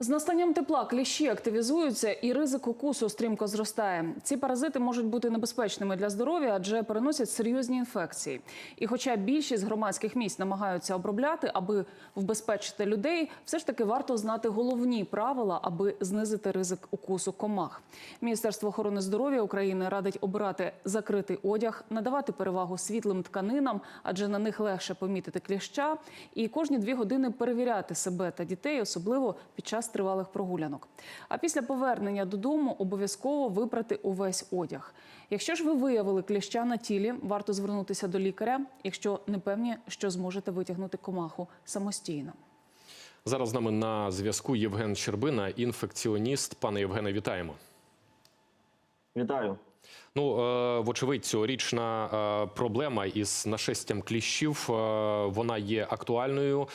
З настанням тепла кліщі активізуються і ризик укусу стрімко зростає. Ці паразити можуть бути небезпечними для здоров'я, адже переносять серйозні інфекції. І хоча більшість громадських місць намагаються обробляти, аби вбезпечити людей, все ж таки варто знати головні правила, аби знизити ризик укусу комах. Міністерство охорони здоров'я України радить обирати закритий одяг, надавати перевагу світлим тканинам, адже на них легше помітити кліща, і кожні дві години перевіряти себе та дітей, особливо під час тривалих прогулянок. А після повернення додому обов'язково випрати увесь одяг. Якщо ж ви виявили кліща на тілі, варто звернутися до лікаря, якщо не певні, що зможете витягнути комаху самостійно. Зараз з нами на зв'язку Євген Щербина, інфекціоніст. Пане Євгене, вітаємо. Вітаю. Ну, е, вочевидь, цьогорічна е, проблема із нашестям кліщів е, вона є актуальною.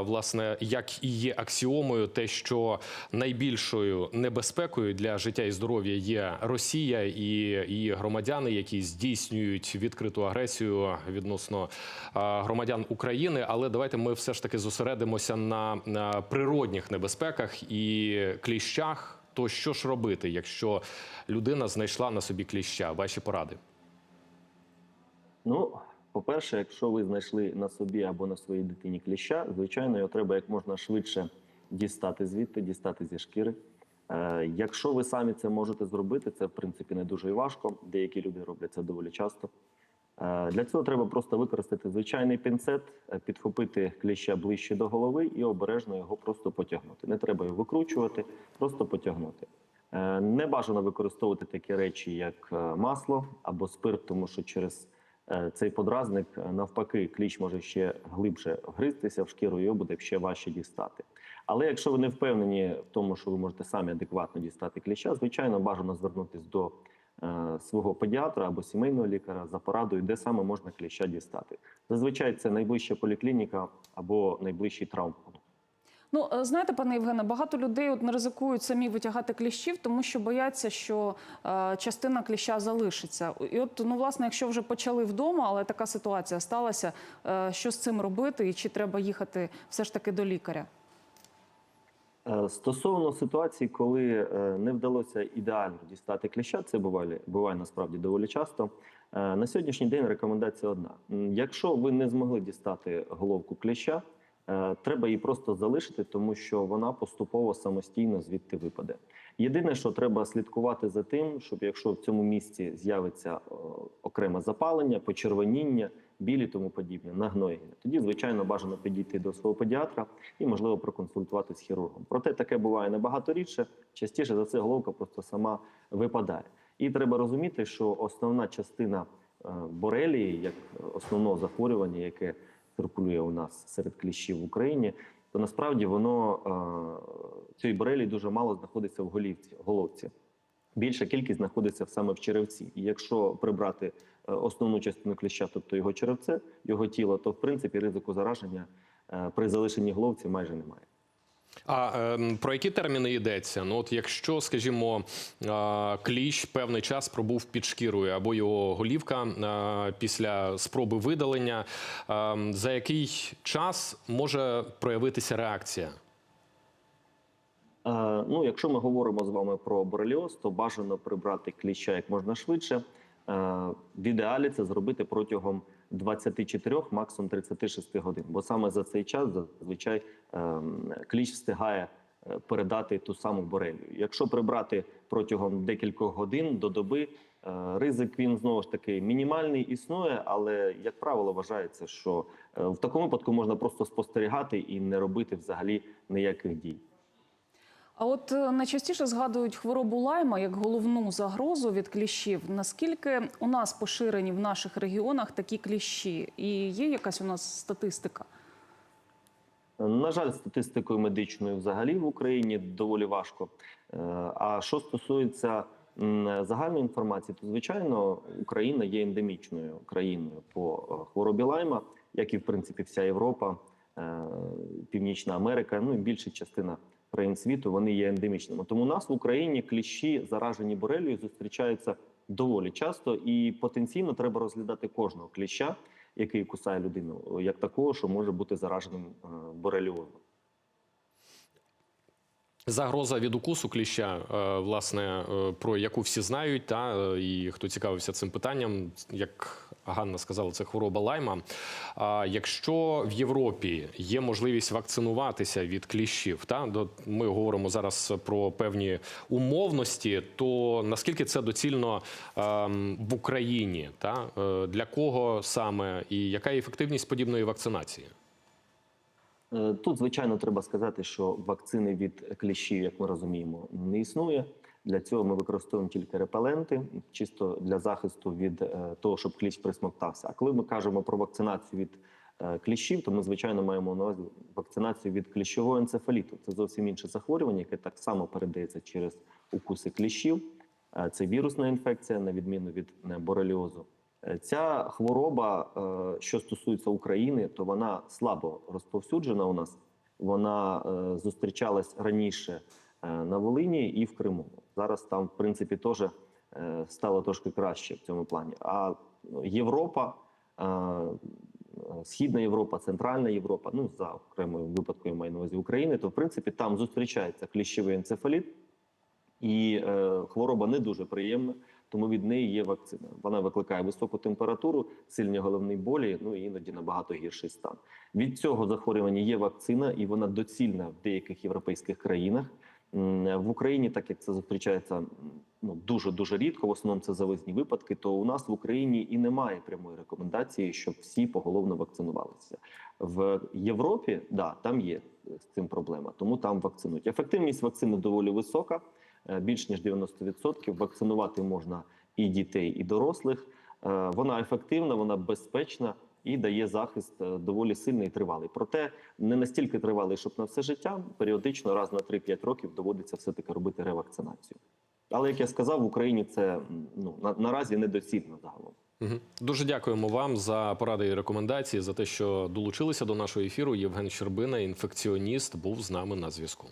Власне, як і є аксіомою, те, що найбільшою небезпекою для життя і здоров'я є Росія і її громадяни, які здійснюють відкриту агресію відносно громадян України. Але давайте ми все ж таки зосередимося на природних небезпеках і кліщах. То що ж робити, якщо людина знайшла на собі кліща? Ваші поради? Ну, по-перше, якщо ви знайшли на собі або на своїй дитині кліща, звичайно, його треба як можна швидше дістати звідти, дістати зі шкіри. Е, якщо ви самі це можете зробити, це в принципі не дуже важко. Деякі люди роблять це доволі часто. Е, для цього треба просто використати звичайний пінцет, е, підхопити кліща ближче до голови і обережно його просто потягнути. Не треба його викручувати, просто потягнути. Е, Не бажано використовувати такі речі, як масло або спирт, тому що через цей подразник навпаки кліщ може ще глибше вгризтися в шкіру, його буде ще важче дістати. Але якщо ви не впевнені в тому, що ви можете самі адекватно дістати кліща, звичайно, бажано звернутися до свого педіатра або сімейного лікаря за порадою, де саме можна кліща дістати. Зазвичай це найближча поліклініка або найближчий травмпункт. Ну, е, знаєте, пане Євгене, багато людей от не ризикують самі витягати кліщів, тому що бояться, що е, частина кліща залишиться. І от, ну, власне, якщо вже почали вдома, але така ситуація сталася, е, що з цим робити, і чи треба їхати все ж таки до лікаря? Е, Стосовно ситуації, коли е, не вдалося ідеально дістати кліща, це буває, буває насправді доволі часто. Е, На сьогоднішній день рекомендація одна: якщо ви не змогли дістати головку кліща, треба її просто залишити, тому що вона поступово самостійно звідти випаде. Єдине, що треба слідкувати за тим, щоб якщо в цьому місці з'явиться окреме запалення, почервоніння, білі тому подібне, нагноєння, тоді звичайно бажано підійти до свого педіатра і можливо проконсультувати з хірургом. Проте таке буває набагато рідше. Частіше за це головка просто сама випадає. І треба розуміти, що основна частина е, борелії, як основного захворювання, яке циркулює у нас серед кліщів в Україні, то насправді воно е, цієї борелії дуже мало знаходиться в голівці, головці. Більша кількість знаходиться саме в черевці. І якщо прибрати основну частину кліща, тобто його черевце, його тіло, то в принципі ризику зараження е, при залишенні головці майже немає. А е, про які терміни йдеться? Ну, от якщо, скажімо, е, кліщ певний час пробув під шкірою або його голівка е, після спроби видалення, е, за який час може проявитися реакція? Е, Ну, якщо ми говоримо з вами про бореліоз, то бажано прибрати кліща як можна швидше. Е, В ідеалі це зробити протягом 24, максимум 36 годин. Бо саме за цей час зазвичай ем, кліщ встигає е, передати ту саму борелію. Якщо прибрати протягом декількох годин до доби, е, ризик він знову ж таки мінімальний існує, але як правило вважається, що в такому випадку можна просто спостерігати і не робити взагалі ніяких дій. А от е, найчастіше згадують хворобу лайма як головну загрозу від кліщів. Наскільки у нас поширені в наших регіонах такі кліщі? І є якась у нас статистика? На жаль, статистикою медичною взагалі в Україні доволі важко. Е, А що стосується загальної інформації, то звичайно Україна є ендемічною країною по е, хворобі лайма, як і в принципі вся Європа, Північна Америка, ну і більша частина країн світу вони є ендемічними. Тому у нас в Україні кліщі заражені борелією зустрічаються доволі часто, і потенційно треба розглядати кожного кліща, який кусає людину, як такого, що може бути зараженим е, бореліозом. Загроза від укусу кліща, е, власне, е, про яку всі знають, та і хто цікавився цим питанням, як Ганна сказала, це хвороба лайма. А якщо в Європі є можливість вакцинуватися від кліщів, та ми говоримо зараз про певні умовності, то наскільки це доцільно ем, в Україні, та Е, для кого саме і яка ефективність подібної вакцинації? Е, Тут, звичайно, треба сказати, що вакцини від кліщів, як ми розуміємо, не існує. Для цього ми використовуємо тільки репеленти, чисто для захисту від е, того, щоб кліщ присмоктався. А коли ми кажемо про вакцинацію від е, кліщів, то ми звичайно маємо на увазі вакцинацію від кліщового енцефаліту. Це зовсім інше захворювання, яке так само передається через укуси кліщів. Е, Це вірусна інфекція, на відміну від бореліозу. Ця хвороба, що стосується України, то вона слабо розповсюджена у нас. Вона зустрічалась раніше на Волині і в Криму. Зараз там, в принципі, теж е, стало трошки краще в цьому плані. А Європа, е, Східна Європа, Центральна Європа, ну за окремою випадку я маю на увазі України, то в принципі там зустрічається кліщовий енцефаліт, і е, хвороба не дуже приємна, тому від неї є вакцина. Вона викликає високу температуру, сильні головні болі, ну і іноді набагато гірший стан. Від цього захворювання є вакцина, і вона доцільна в деяких європейських країнах. В Україні, так як це зустрічається ну дуже дуже рідко, в основному це завезні випадки. То у нас в Україні і немає прямої рекомендації, щоб всі поголовно вакцинувалися. В Європі да там є з цим проблема, тому там вакцинують. Ефективність вакцини доволі висока, е, більш ніж 90%. Вакцинувати можна і дітей, і дорослих. Е, Вона ефективна, вона безпечна і дає захист е, доволі сильний і тривалий. Проте не настільки тривалий, щоб на все життя. Періодично, раз на 3-5 років, доводиться все таки робити ревакцинацію. Але як я сказав, в Україні це ну на, наразі недоцільно загалом. Дуже дякуємо вам за поради і рекомендації за те, що долучилися до нашого ефіру. Євген Щербина, інфекціоніст, був з нами на зв'язку.